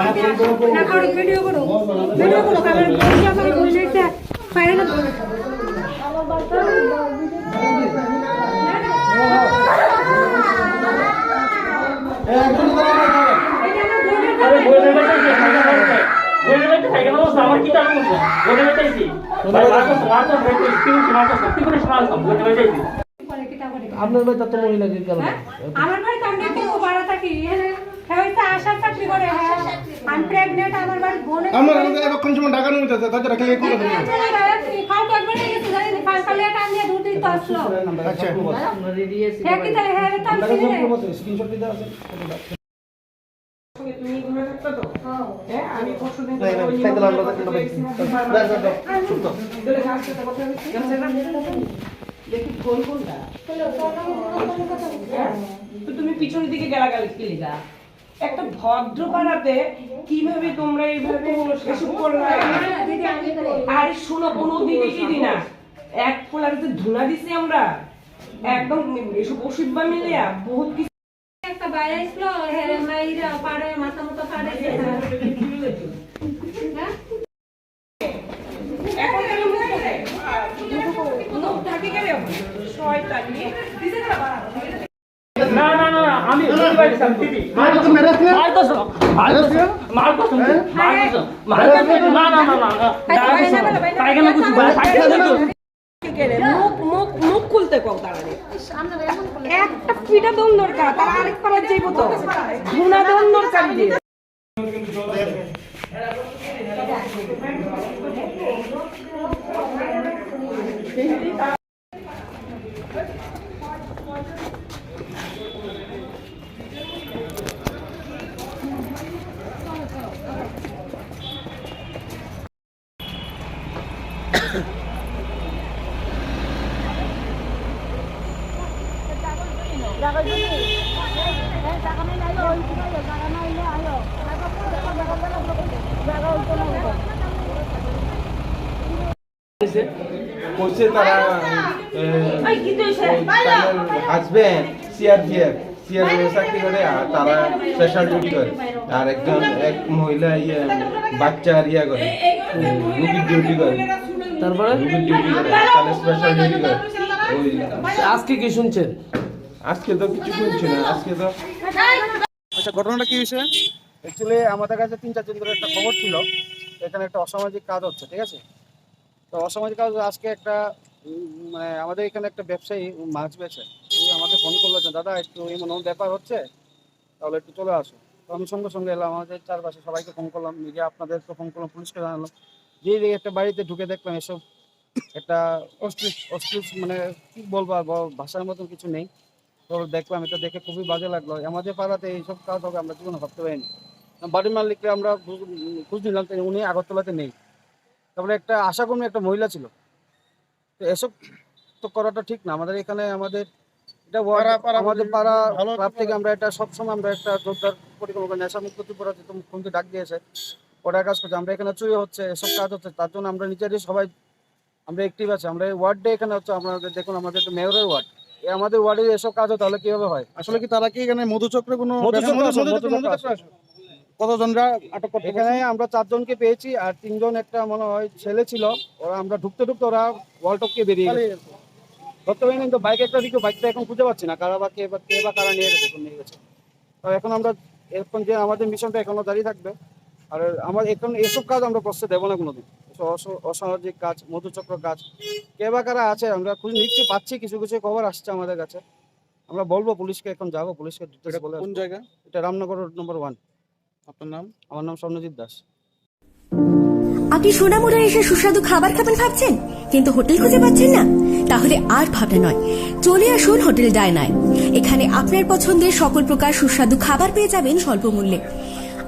না করো ভিডিও করো ভিডিও করো কারণ ভিডিও করো বেটাইছি সাইকেল অবস্থা আমার কি টাকা করছে বেটাইছি বেটাইছি কি হচ্ছে মার্কস কি করে শোনা বইলে বেটাইছি আপনার বাড়িতে তো মহিলাকে গেল হ্যাঁ? আমার বাড়িতে আমি একটু ভাড়া থাকি এখানে হয়তো আশা চাকরি করে হ্যাঁ আমি আমার বাড়ি বোন আমরা আমাদের এতক্ষণ সময় ঢাকা নিয়ে যেতে তাদের রাখলে কি করে খাও তো একবার গেছে জানি না পাঁচ কালে টান দিয়ে দুধ দিতে আসলো। আচ্ছা। হ্যাঁ কি তাই হ্যাঁ তো? আমি চিনি না। তুমি পিছনের দিকে গালাগালি খেলে যা একটা ভদ্র পাড়াতে কীভাবে তোমরা এইভাবে এসব করলা আরে শোনো কোনো দিকে কি দিনা এক পোলারিতে ধুনা দিছি আমরা। একদম এসব ওষুধ বা মিলিয়া বহুত কিছু। একটা বাইরে আসলো হ্যাঁ মাইরা পাড়ে মাথা মতো পাড়ে। হ্যাঁ? এখন কেন? শয়তানি। দিছে না বাবা? না মুখ খুলতে কও তাড়াতাড়ি একটা পিঠা দম দরকার তার আরেক পাড়া যাইব তো? ধুনা দম দরকার দিয়ে করছে তারা হাজবেন্ড সিআরপিএফ সিআরপিএফ চাকরি করে আর তারা স্পেশাল ডিউটি করে। আর একজন এক মহিলা ইয়ে বাচ্চার ইয়ে করে। রুগীর ডিউটি করে। তারপরে? রুগীর ডিউটি করে। তাহলে স্পেশাল ডিউটি করে। আজকে কি শুনছেন? আজকে তো কিছু শুনছি না আজকে তো আচ্ছা ঘটনাটা কি হয়েছে? অ্যাকচুয়ালি আমাদের কাছে তিন চার দিন ধরে একটা খবর ছিল। এখানে একটা অসামাজিক কাজ হচ্ছে ঠিক আছে? তো অসামাজিক কাজ আজকে একটা মানে আমাদের এখানে একটা ব্যবসায়ী মাছ বেছে উনি আমাকে ফোন করল যে দাদা একটু এমন ব্যাপার হচ্ছে তাহলে একটু চলে আসো। তো আমি সঙ্গে সঙ্গে এলাম আমাদের চারপাশে সবাইকে ফোন করলাম মিডিয়া আপনাদেরকে ফোন করলাম পুলিশকে জানালাম। যে দিকে একটা বাড়িতে ঢুকে দেখলাম এসব একটা অশ্লীল অশ্লীল মানে কি বলব ভাষার মতন কিছু নেই। তো দেখলাম এটা দেখে খুবই বাজে লাগল। আমাদের পাড়াতে এইসব কাজ হবে আমরা জীবনে ভাবতে পারিনি। বাড়ির মালিককে আমরা খোঁজ- নিলাম উনি আগরতলাতে নেই। তারপরে একটা আশাকর্মী একটা মহিলা ছিল। তো এসব তো করাটা ঠিক না। আমাদের এখানে আমাদের এটা আমাদের পাড়া ক্লাব থেকে আমরা এটা সবসময় আমরা একটা জোরদার পরিকল্পনা নেশা মুক্ত ত্রিপুরা যেহেতু মুখ্যমন্ত্রী ডাক দিয়েছে ওটা কাজ করছে। আমরা এখানে চুরি হচ্ছে এসব কাজ হচ্ছে। তার জন্য আমরা নিজেরই সবাই আমরা অ্যাক্টিভ আছি। আমরা ওয়ার্ডে এখানে হচ্ছে আমাদের দেখুন আমাদের মেয়রের ওয়ার্ড আমাদের ওয়ার্ডে এসব কাজ হয় তাহলে কীভাবে হয়? আসলে কি তারা কি এখানে মধুচক্রে কোনো? কতজনরা আটক করতে এখানে আমরা চারজনকে পেয়েছি আর তিনজন একটা মনে হয় ছেলে ছিল। ওরা আমরা ঢুকতে ঢুকতে ওরা ওয়াল টপকে বেরিয়ে গেছে। ধরতে পারিনি কিন্তু বাইক একটা দিকে বাইকটা এখন খুঁজে পাচ্ছি না কারা বা কে বা কে বা কারা নিয়ে গেছে নিয়ে গেছে। তো এখন আমরা এখন যে আমাদের মিশনটা এখনও জারি থাকবে। আর আমার এখন এসব কাজ আমরা প্রশ্রয় দেবো না কোনোদিন। অসামাজিক কাজ মধুচক্র কাজ। কে বা কারা আছে আমরা খুঁজে নিচ্ছি পাচ্ছি কিছু কিছু খবর আসছে আমাদের কাছে। আমরা বলব পুলিশকে এখন যাব পুলিশকে ডিটেলস এটা বলে কোন জায়গা? এটা রামনগর রোড নম্বর ওয়ান আপনার নাম? আমার নাম স্বর্ণজিৎ দাস। আপনি সোনামুড়া এসে সুস্বাদু খাবার খাবেন ভাবছেন? কিন্তু হোটেল খুঁজে পাচ্ছেন না? তাহলে আর ভাবনা নয়। চলে আসুন হোটেল ডায়নায়। এখানে আপনার পছন্দের সকল প্রকার সুস্বাদু খাবার পেয়ে যাবেন স্বল্প মূল্যে।